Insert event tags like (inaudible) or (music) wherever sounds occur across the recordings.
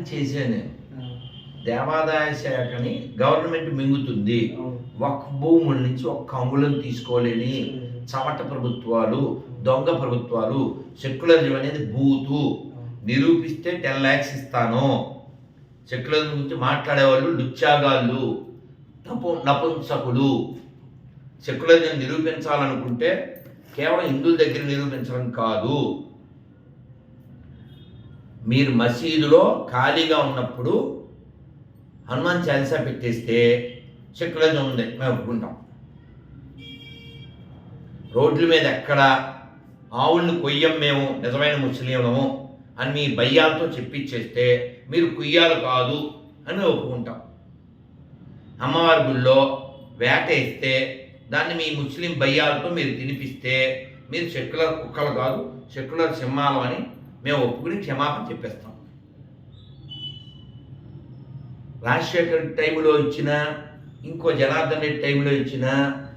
Challenge చేశాను నేను. దేవాదాయ శాఖని గవర్నమెంట్ మింగుతుంది. ఒక భూముల నుంచి ఒక్క అంగుళం తీసుకోలేని చవట ప్రభుత్వాలు దొంగ ప్రభుత్వాలు సెక్యులరిజం అనేది బూతు. నిరూపిస్తే టెన్ ల్యాక్స్ ఇస్తాను. సెక్యులరిజం గురించి మాట్లాడేవాళ్ళు లుచ్చాగాళ్ళు నపు నపుంసకులు. సెక్యులరిజం నిరూపించాలనుకుంటే కేవలం హిందువుల దగ్గర నిరూపించడం కాదు. మీరు మసీదులో ఖాళీగా ఉన్నప్పుడు హనుమాన్ చాలీసా పెట్టేస్తే సెక్యులరిజం ఉంది. మేము ఒప్పుకుంటాం రోడ్ల మీద ఎక్కడ ఆవుల్ని కొయ్యం మేము నిజమైన ముస్లింలము అని మీ భయ్యాలతో చెప్పించేస్తే మీరు కుయ్యాలు కాదు అని ఒప్పుకుంటాం. అమ్మవారి గుళ్ళో వేటేస్తే దాన్ని మీ ముస్లిం భయ్యాలతో మీరు తినిపిస్తే మీరు సెక్యులర్ కుక్కలు కాదు సెక్యులర్ సింహాలు అని మేము ఒప్పుకుని క్షమాపణ చెప్పేస్తాం. రాజశేఖర్ టైంలో ఇచ్చిన ఇంకో జనార్దన్ రెడ్డి టైంలో ఇచ్చిన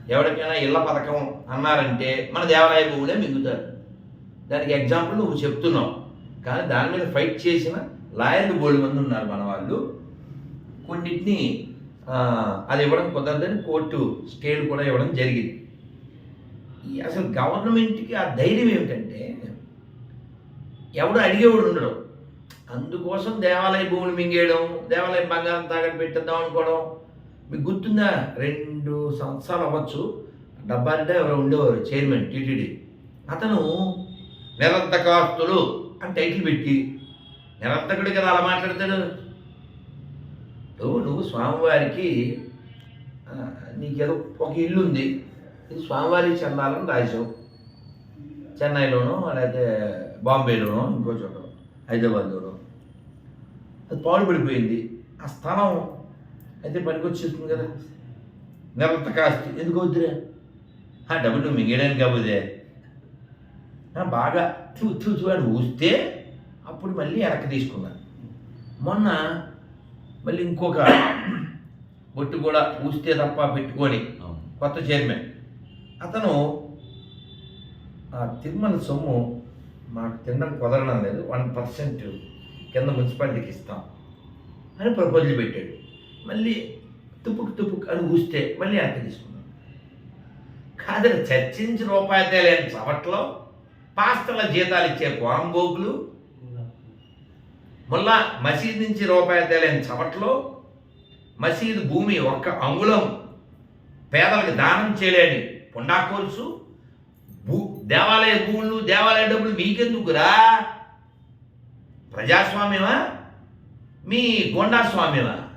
ఎవరికైనా ఇళ్ళ పథకం అన్నారంటే మన దేవాలయ భూములే మిగుతారు. దానికి ఎగ్జాంపుల్ నువ్వు చెప్తున్నావు. కానీ దాని మీద ఫైట్ చేసిన లాయర్లు బోల్డ్ మంది ఉన్నారు మన వాళ్ళు. కొన్నిటిని అది ఇవ్వడం కుదరదని కోర్టు స్టేలు కూడా ఇవ్వడం జరిగింది. ఈ అసలు గవర్నమెంట్కి ఆ ధైర్యం ఏమిటంటే ఎవడు అడిగేవాడు ఉండడు. అందుకోసం దేవాలయ భూములు మింగేయడం దేవాలయం బంగారం తాగట్టు పెట్టేద్దాం అనుకోవడం. మీకు గుర్తుందా? రెండు సంవత్సరాలు అవ్వచ్చు. డబ్బారెడ్డి ఎవరో ఉండేవారు చైర్మన్ టీటీడీ. అతను నిరంతకాస్తులు అని టైటిల్ పెట్టి నిరంతకుడు కదా అలా మాట్లాడతాడు? నువ్వు నువ్వు స్వామివారికి నీకేదో ఒక ఇల్లు ఉంది ఇది స్వామివారికి చెందాలని రాశావు. చెన్నైలోనో లేకపోతే బాంబేలోనో ఇంకో చోట హైదరాబాద్లోనో. అది పాడుపడిపోయింది. ఆ స్థలం అయితే పనికొచ్చేస్తుంది కదా. నిరంత కాస్తి ఎందుకు వద్దురా ఆ డబ్బులు నువ్వు మింగేయడానికి కాకపోతే ఆ, బాగా చూ చూ చూ అని ఊస్తే అప్పుడు మళ్ళీ వెనక్కి తీసుకున్నాను మొన్న మళ్ళీ ఇంకొక బొట్టు కూడా ఊస్తే తప్ప పెట్టుకొని కొత్త చైర్మన్. అతను ఆ తిరుమల సొమ్ము మాకు తినడం కుదరడం లేదు. వన్ పర్సెంట్ కింద మున్సిపాలిటీకి ఇస్తాం అని ప్రపోజల్ పెట్టాడు. మళ్ళీ తుప్పుకు తుప్పుకు అని ఊస్తే మళ్ళీ వెనక్కి తీసుకున్నాం. కాదు చర్చించి రూపాయి లేని చవట్లో? పాస్తల జీతాలు ఇచ్చే పోరంబోకులు మళ్ళా మసీద్ నుంచి రూపాయి తేలేని చవట్లో? మసీదు భూమి ఒక్క అంగుళం పేదలకు దానం చేయలేని పుండాకోల్సు? భూ దేవాలయ భూములు దేవాలయ డబ్బులు మీకెందుకురా? ప్రజాస్వామ్యమా? మీ గొండాస్వామ్యమా?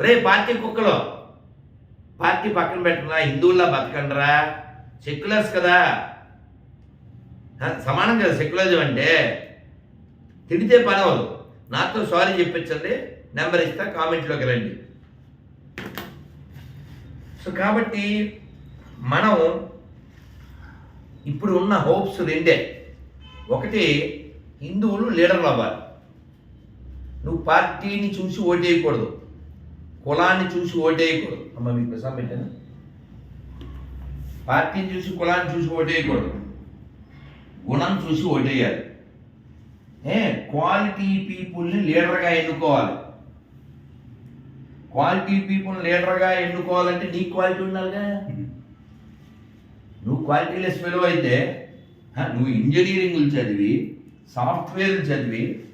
రే పార్టీ కుక్కలో. పార్టీ పక్కన పెట్టరా హిందువుల్లా బతకండిరా. సెక్యులర్స్ కదా. సమానం కదా సెక్యులరిజం అంటే. తిడితే పని అవ్వదు. నాతో సారీ చెప్పించండి నెంబర్ ఇస్తా కామెంట్లోకి రండి. సో కాబట్టి మనం ఇప్పుడు ఉన్న హోప్స్ రెండే. ఒకటి హిందువులు లీడర్లు అవ్వాలి. నువ్వు పార్టీని చూసి ఓటేయకూడదు. కులాన్ని చూసి ఓటేయకూడదు. అమ్మ మీకు ప్రసాదం పెట్టాను? పార్టీని చూసి కులాన్ని చూసి ఓటేయకూడదు. గుణం చూసి ఓటేయాలి. ఏ క్వాలిటీ పీపుల్ని లీడర్గా ఎన్నుకోవాలి. క్వాలిటీ పీపుల్ లీడర్గా ఎన్నుకోవాలంటే నీ క్వాలిటీ ఉండాలిగా. (laughs) నువ్వు క్వాలిటీ లెస్ ఫెలో అయితే నువ్వు ఇంజనీరింగ్లు చదివి సాఫ్ట్వేర్లు చదివి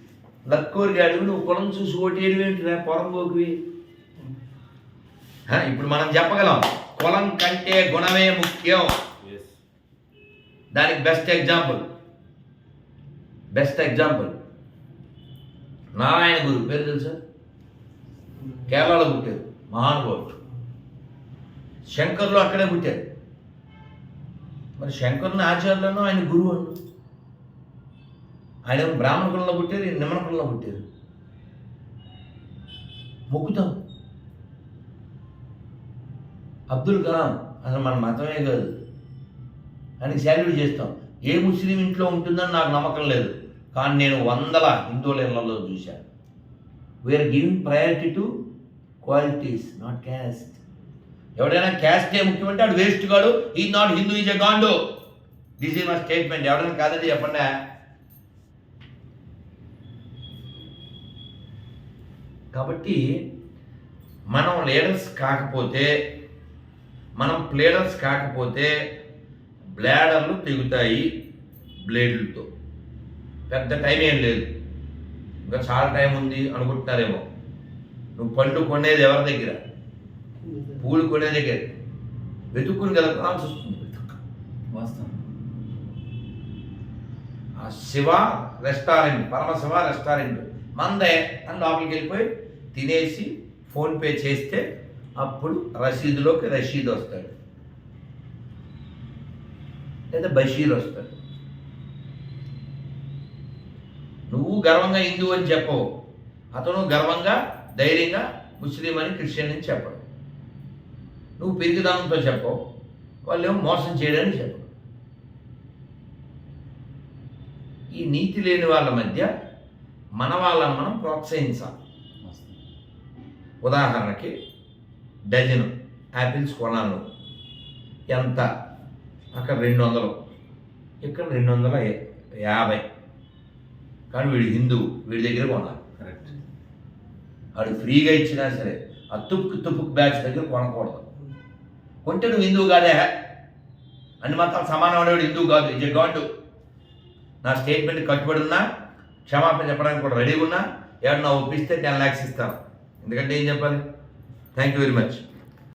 లక్కూరు గాడివి నువ్వు కులం చూసి ఓటేయడం ఏంటిరా పొరంబోకువి? హ, ఇప్పుడు మనం చెప్పగలం కులం కంటే గుణమే ముఖ్యం. దానికి best example best example Narayana Guru పేరు తెలుసా? కేరళలో పుట్టారు మహానుభావుడు. శంకర్లు అక్కడే పుట్టారు. మరి శంకరుని ఆచార్యులను ఆయన గురువు అండు ఆయన బ్రాహ్మణ కులంలో పుట్టారు ఈయన నిమ్మన కులంలో పుట్టారు. మొక్కుతాం. అబ్దుల్ కలాం అసలు మన మతమే కాదు. ఆయనకి శాల్యూట్ చేస్తాం. ఏ ముస్లిం ఇంట్లో ఉంటుందని నాకు నమ్మకం లేదు. కానీ నేను వందల హిందువుల ఇళ్ళలో చూశాను. We are giving priority to qualities not caste ఎవడైనా క్యాస్టే ముఖ్యమంటే ఆడు వేస్ట్ కాడు ఈ నాట్ హిందూ ఈజ్ ఎ గాండు దిస్ ఈజ్ మై స్టేట్మెంట్ ఎవరైనా కాదండి చెప్పండి. కాబట్టి మనం లీడర్స్ కాకపోతే మనం ప్లేడర్స్ కాకపోతే బ్లాడర్లు తెగుతాయి బ్లేడ్లతో పెద్ద టైం ఏం లేదు. ఇంకా చాలా టైం ఉంది అనుకుంటున్నారేమో. నువ్వు పండు కొనేది ఎవరి దగ్గర? పూలు కొనే దగ్గర వెతుక్కుని కదా కొనాల్సి వస్తుంది వాస్తవం. ఆ శివ రెస్టారెంట్ పరమశివ రెస్టారెంట్ మందే అని లోపలికి వెళ్ళిపోయి తినేసి ఫోన్పే చేస్తే అప్పుడు రసీదులోకి రషీద్ వస్తాడు. లేదా బషీర్ వస్తాడు. నువ్వు గర్వంగా హిందూ అని చెప్పవు. అతను గర్వంగా ధైర్యంగా ముస్లిం అని క్రిస్టియన్ అని చెప్పడు. నువ్వు పెరిగిదానంతో చెప్పవు వాళ్ళు ఏమో మోసం చేయడానికి చెప్పవు ఈ నీతి లేని వాళ్ళ మధ్య మన వాళ్ళని మనం ప్రోత్సహించాలి. ఉదాహరణకి డజన్ యాపిల్స్ కొనాలను ఎంత? అక్కడ రెండు వందలు ఇక్కడ రెండు వందల యాభై. కానీ వీడు హిందూ వీడి దగ్గర కొనాలి. కరెక్ట్ వాడు ఫ్రీగా ఇచ్చినా సరే ఆ తుప్పుకు తుప్పుకు బ్యాచ్ దగ్గర కొనకూడదు. కొంటే నువ్వు హిందువు కాదే. అన్ని మాత్రం సమానమైనవాడు హిందువు కాదు. ఇజ్ గాడ్ నా స్టేట్మెంట్ కట్టుబడి ఉన్నా క్షమాపణ చెప్పడానికి కూడా రెడీగా ఉన్నా ఎవరన్నా ఒప్పిస్తే టెన్ ల్యాక్స్ ఇస్తాను ఎందుకంటే ఏం చెప్పాలి? Thank you very much